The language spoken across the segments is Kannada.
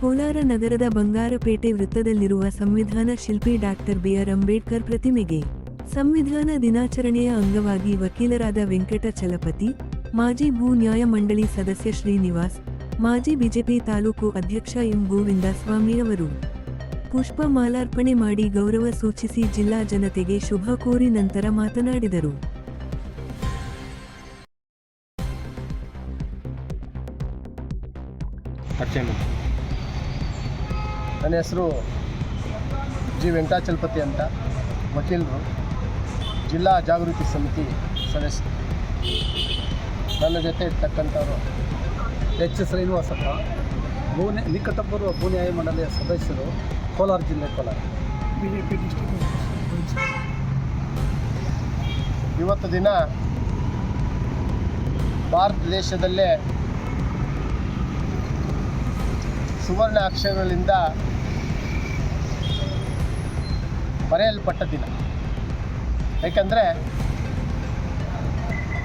ಕೋಲಾರ ನಗರದ ಬಂಗಾರಪೇಟೆ ವೃತ್ತದಲ್ಲಿರುವ ಸಂವಿಧಾನ ಶಿಲ್ಪಿ ಡಾಕ್ಟರ್ ಬಿಆರ್ ಅಂಬೇಡ್ಕರ್ ಪ್ರತಿಮೆಗೆ ಸಂವಿಧಾನ ದಿನಾಚರಣೆಯ ಅಂಗವಾಗಿ ವಕೀಲರಾದ ವೆಂಕಟ ಚಲಪತಿ, ಮಾಜಿ ಭೂ ನ್ಯಾಯಮಂಡಳಿ ಸದಸ್ಯ ಶ್ರೀನಿವಾಸ್, ಮಾಜಿ ಬಿಜೆಪಿ ತಾಲೂಕು ಅಧ್ಯಕ್ಷ ಎಂ ಗೋವಿಂದ ಸ್ವಾಮಿ ಅವರು ಪುಷ್ಪ ಮಾಲಾರ್ಪಣೆ ಮಾಡಿ ಗೌರವ ಸೂಚಿಸಿ ಜಿಲ್ಲಾ ಜನತೆಗೆ ಶುಭ ಕೋರಿ ನಂತರ ಮಾತನಾಡಿದರು. ನನ್ನ ಹೆಸರು ಜಿ ವೆಂಕಟಾಚಲಪತಿ ಅಂತ ವಕೀಲರು. ಜಿಲ್ಲಾ ಜಾಗೃತಿ ಸಮಿತಿ ಸದಸ್ಯರು. ನನ್ನ ಜೊತೆ ಇರ್ತಕ್ಕಂಥವರು ಎಚ್ ಶ್ರೀನಿವಾಸಪ್ಪ ಭೂ ನಿಕಟಪೂರ್ವ ಭೂ ನ್ಯಾಯ ಮಂಡಳಿಯ ಸದಸ್ಯರು ಕೋಲಾರ ಜಿಲ್ಲೆ ಕೋಲಾರ. ಇವತ್ತು ದಿನ ಭಾರತ ದೇಶದಲ್ಲೇ ಸುವರ್ಣ ಅಕ್ಷರಗಳಿಂದ ಬರೆಯಲ್ಪಟ್ಟ ದಿನ. ಏಕೆಂದರೆ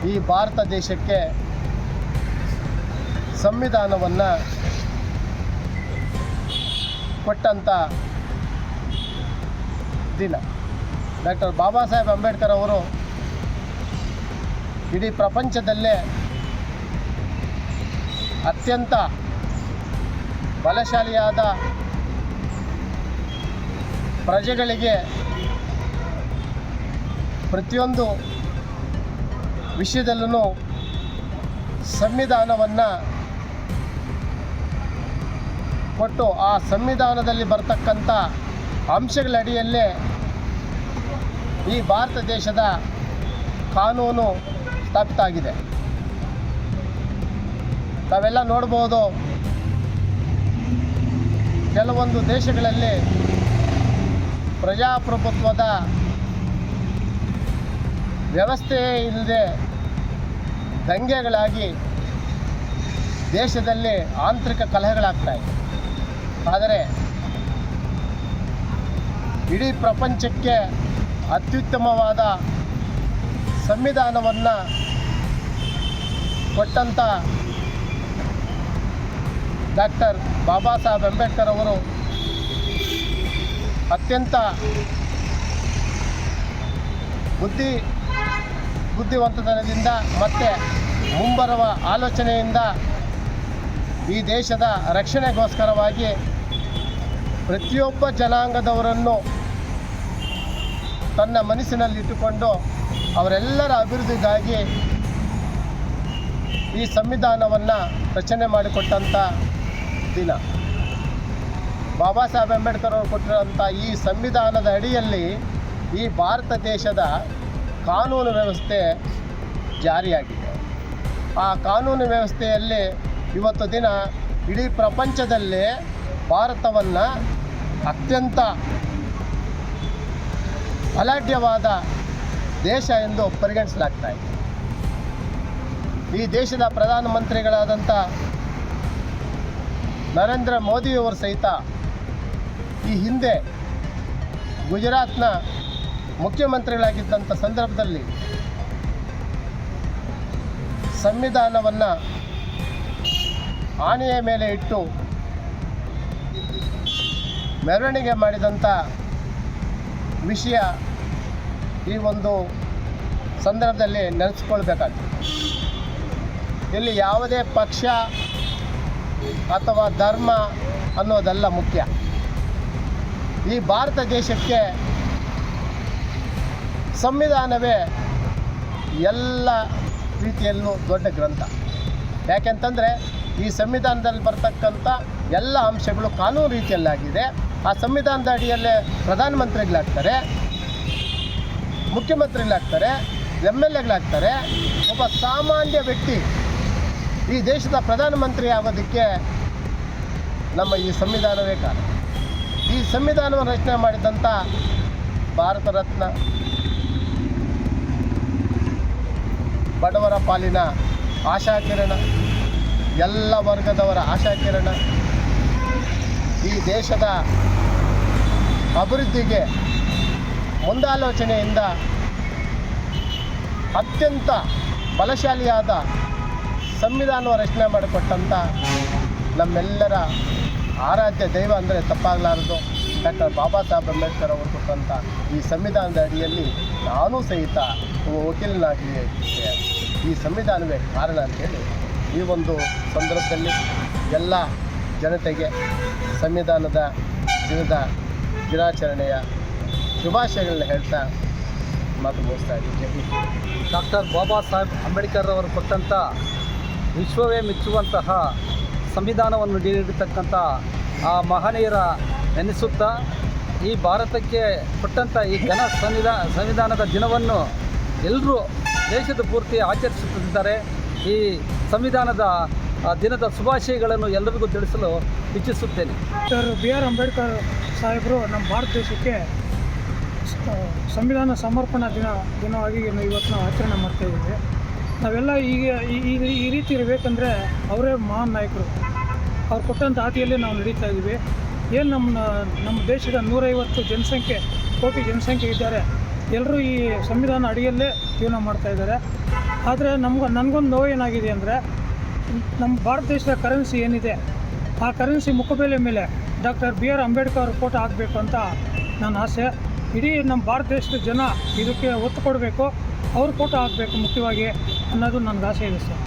ಈ ಭಾರತ ದೇಶಕ್ಕೆ ಸಂವಿಧಾನವನ್ನು ಕೊಟ್ಟಂಥ ದಿನ. ಡಾಕ್ಟರ್ ಬಾಬಾ ಸಾಹೇಬ್ ಅಂಬೇಡ್ಕರ್ ಅವರು ಇಡೀ ಪ್ರಪಂಚದಲ್ಲೇ ಅತ್ಯಂತ ಬಲಶಾಲಿಯಾದ ಪ್ರಜೆಗಳಿಗೆ ಪ್ರತಿಯೊಂದು ವಿಷಯದಲ್ಲೂ ಸಂವಿಧಾನವನ್ನು ಕೊಟ್ಟು ಆ ಸಂವಿಧಾನದಲ್ಲಿ ಬರ್ತಕ್ಕಂಥ ಅಂಶಗಳಡಿಯಲ್ಲೇ ಈ ಭಾರತ ದೇಶದ ಕಾನೂನು ಸ್ಥಾಪಿತ ಆಗಿದೆ. ತಾವೆಲ್ಲ ನೋಡ್ಬೋದು ಕೆಲವೊಂದು ದೇಶಗಳಲ್ಲಿ ಪ್ರಜಾಪ್ರಭುತ್ವದ ವ್ಯವಸ್ಥೆಯೇ ಇಲ್ಲದೆ ದಂಗೆಗಳಾಗಿ ದೇಶದಲ್ಲಿ ಆಂತರಿಕ ಕಲಹಗಳಾಗ್ತಾ ಇದೆ. ಆದರೆ ಇಡೀ ಪ್ರಪಂಚಕ್ಕೆ ಅತ್ಯುತ್ತಮವಾದ ಸಂವಿಧಾನವನ್ನು ಕೊಟ್ಟಂಥ ಡಾಕ್ಟರ್ ಬಾಬಾ ಸಾಹೇಬ್ ಅಂಬೇಡ್ಕರ್ ಅವರು ಅತ್ಯಂತ ಬುದ್ಧಿ ಬುದ್ಧಿವಂತತನದಿಂದ ಮತ್ತು ಮುಂಬರುವ ಆಲೋಚನೆಯಿಂದ ಈ ದೇಶದ ರಕ್ಷಣೆಗೋಸ್ಕರವಾಗಿ ಪ್ರತಿಯೊಬ್ಬ ಜನಾಂಗದವರನ್ನು ತನ್ನ ಮನಸ್ಸಿನಲ್ಲಿಟ್ಟುಕೊಂಡು ಅವರೆಲ್ಲರ ಅಭಿವೃದ್ಧಿಗಾಗಿ ಈ ಸಂವಿಧಾನವನ್ನು ರಚನೆ ಮಾಡಿಕೊಟ್ಟಂಥ ದಿನ ಬಾಬಾ ಸಾಹೇಬ್ ಅಂಬೇಡ್ಕರ್ ಅವರು ಕೊಟ್ಟಿರುವಂಥ ಈ ಸಂವಿಧಾನದ ಅಡಿಯಲ್ಲಿ ಈ ಭಾರತ ದೇಶದ ಕಾನೂನು ವ್ಯವಸ್ಥೆ ಜಾರಿಯಾಗಿದೆ. ಆ ಕಾನೂನು ವ್ಯವಸ್ಥೆಯಲ್ಲಿ ಇವತ್ತು ದಿನ ಇಡೀ ಪ್ರಪಂಚದಲ್ಲೇ ಭಾರತವನ್ನು ಅತ್ಯಂತ ಅಲಾಢ್ಯವಾದ ದೇಶ ಎಂದು ಪರಿಗಣಿಸಲಾಗ್ತಾ ಇದೆ. ಈ ದೇಶದ ಪ್ರಧಾನಮಂತ್ರಿಗಳಾದಂಥ ನರೇಂದ್ರ ಮೋದಿಯವರು ಸಹಿತ ಈ ಹಿಂದೆ ಗುಜರಾತ್ನ ಮುಖ್ಯಮಂತ್ರಿಗಳಾಗಿದ್ದಂಥ ಸಂದರ್ಭದಲ್ಲಿ ಸಂವಿಧಾನವನ್ನು ಆನೆಯ ಮೇಲೆ ಇಟ್ಟು ಮೆರವಣಿಗೆ ಮಾಡಿದಂಥ ವಿಷಯ ಈ ಒಂದು ಸಂದರ್ಭದಲ್ಲಿ ನೆನೆಸ್ಕೊಳ್ಬೇಕಾಗ್ತದೆ. ಇಲ್ಲಿ ಯಾವುದೇ ಪಕ್ಷ ಅಥವಾ ಧರ್ಮ ಅನ್ನೋದೆಲ್ಲ ಮುಖ್ಯ. ಈ ಭಾರತ ದೇಶಕ್ಕೆ ಸಂವಿಧಾನವೇ ಎಲ್ಲ ರೀತಿಯಲ್ಲೂ ದೊಡ್ಡ ಗ್ರಂಥ. ಯಾಕೆಂತಂದರೆ ಈ ಸಂವಿಧಾನದಲ್ಲಿ ಬರ್ತಕ್ಕಂಥ ಎಲ್ಲ ಅಂಶಗಳು ಕಾನೂನು ರೀತಿಯಲ್ಲಾಗಿದೆ. ಆ ಸಂವಿಧಾನದ ಅಡಿಯಲ್ಲೇ ಪ್ರಧಾನಮಂತ್ರಿಗಳಾಗ್ತಾರೆ, ಮುಖ್ಯಮಂತ್ರಿಗಳಾಗ್ತಾರೆ ಎಂ ಎಲ್ ಎಗಳಾಗ್ತಾರೆ. ಒಬ್ಬ ಸಾಮಾನ್ಯ ವ್ಯಕ್ತಿ ಈ ದೇಶದ ಪ್ರಧಾನಮಂತ್ರಿ ಆಗೋದಕ್ಕೆ ನಮ್ಮ ಈ ಸಂವಿಧಾನವೇ ಕಾರಣ. ಈ ಸಂವಿಧಾನವನ್ನು ರಚನೆ ಮಾಡಿದಂಥ ಭಾರತ ರತ್ನ ಬಡವರ ಪಾಲಿನ ಆಶಾಕಿರಣ ಎಲ್ಲ ವರ್ಗದವರ ಆಶಾಕಿರಣ ಈ ದೇಶದ ಅಭಿವೃದ್ಧಿಗೆ ಮುಂದಾಲೋಚನೆಯಿಂದ ಅತ್ಯಂತ ಬಲಶಾಲಿಯಾದ ಸಂವಿಧಾನವನ್ನು ರಚನೆ ಮಾಡಿಕೊಟ್ಟಂಥ ನಮ್ಮೆಲ್ಲರ ಆರಾಧ್ಯ ದೈವ ಅಂದರೆ ತಪ್ಪಾಗಲಾರದು. ಡಾಕ್ಟರ್ ಬಾಬಾ ಸಾಹೇಬ್ ಅಂಬೇಡ್ಕರ್ ಅವರು ಕೊಟ್ಟಂಥ ಈ ಸಂವಿಧಾನದ ಅಡಿಯಲ್ಲಿ ನಾನು ಸಹಿತ ವಕೀಲನಾಗಿ ಈ ಸಂವಿಧಾನವೇ ಕಾರಣ ಅಂತೇಳಿ ಈ ಒಂದು ಸಂದರ್ಭದಲ್ಲಿ ಎಲ್ಲ ಜನತೆಗೆ ಸಂವಿಧಾನದ ದಿನದ ದಿನಾಚರಣೆಯ ಶುಭಾಶಯಗಳನ್ನ ಹೇಳ್ತಾ ಮಾತು ಮುಗಿಸ್ತಾ ಇದ್ದೀನಿ. ಡಾಕ್ಟರ್ ಬಾಬಾ ಸಾಹೇಬ್ ಅಂಬೇಡ್ಕರ್ ಅವರು ಕೊಟ್ಟಂಥ ವಿಶ್ವವೇ ಮೆಚ್ಚುವಂತಹ ಸಂವಿಧಾನವನ್ನು ನೀಡಿರ್ತಕ್ಕಂಥ ಆ ಮಹನೀಯರ ನೆನೆಸುತ್ತಾ ಈ ಭಾರತಕ್ಕೆ ಕೊಟ್ಟಂಥ ಈ ಜನ ಸಂವಿಧಾನ ಸಂವಿಧಾನದ ದಿನವನ್ನು ಎಲ್ಲರೂ ದೇಶದ ಪೂರ್ತಿ ಆಚರಿಸುತ್ತಿದ್ದಾರೆ. ಈ ಸಂವಿಧಾನದ ದಿನದ ಶುಭಾಶಯಗಳನ್ನು ಎಲ್ಲರಿಗೂ ತಿಳಿಸಲು ಇಚ್ಛಿಸುತ್ತೇನೆ. ಡಾಕ್ಟರ್ ಬಿ ಆರ್ ಅಂಬೇಡ್ಕರ್ ಸಾಹೇಬರು ನಮ್ಮ ಭಾರತ ದೇಶಕ್ಕೆ ಸಂವಿಧಾನ ಸಮರ್ಪಣಾ ದಿನ, ದಿನವಾಗಿ ನಾವು ಇವತ್ತು ನಾವು ಆಚರಣೆ ಮಾಡ್ತಾ ಇದ್ದೀವಿ. ನಾವೆಲ್ಲ ಈಗ ಈ- ಈ ರೀತಿ ಇರಬೇಕಂದ್ರೆ ಅವರೇ ಮಹಾನ್ ನಾಯಕರು. ಅವ್ರು ಕೊಟ್ಟಂಥ ಹಾದಿಯಲ್ಲಿ ನಾವು ನಡೀತಾ ಇದ್ದೀವಿ. ಏನು ನಮ್ಮ ನಮ್ಮ ದೇಶದ ನೂರೈವತ್ತು ಜನಸಂಖ್ಯೆ, ಕೋಟಿ ಜನಸಂಖ್ಯೆ ಇದ್ದಾರೆ. ಎಲ್ಲರೂ ಈ ಸಂವಿಧಾನ ಅಡಿಯಲ್ಲೇ ಜೀವನ ಮಾಡ್ತಾ ಇದ್ದಾರೆ. ಆದರೆ ನಮ್ಗೆ ನನಗೊಂದು ನೋವು ಏನಾಗಿದೆ ಅಂದರೆ ನಮ್ಮ ಭಾರತ ದೇಶದ ಕರೆನ್ಸಿ ಏನಿದೆ, ಆ ಕರೆನ್ಸಿ ಮುಖಬೆಲೆ ಮೇಲೆ ಡಾಕ್ಟರ್ ಬಿ ಆರ್ ಅಂಬೇಡ್ಕರ್ ಅವ್ರ ಫೋಟೋ ಹಾಕಬೇಕು ಅಂತ ನನ್ನ ಆಸೆ. ಇಡೀ ನಮ್ಮ ಭಾರತ ದೇಶದ ಜನ ಇದಕ್ಕೆ ಒತ್ತು ಕೊಡಬೇಕು. ಅವ್ರ ಫೋಟೋ ಹಾಕಬೇಕು ಮುಖ್ಯವಾಗಿ. ಅನ್ನೋದು ನನಗೆ ಆಸೆ ಇದೆ ಸರ್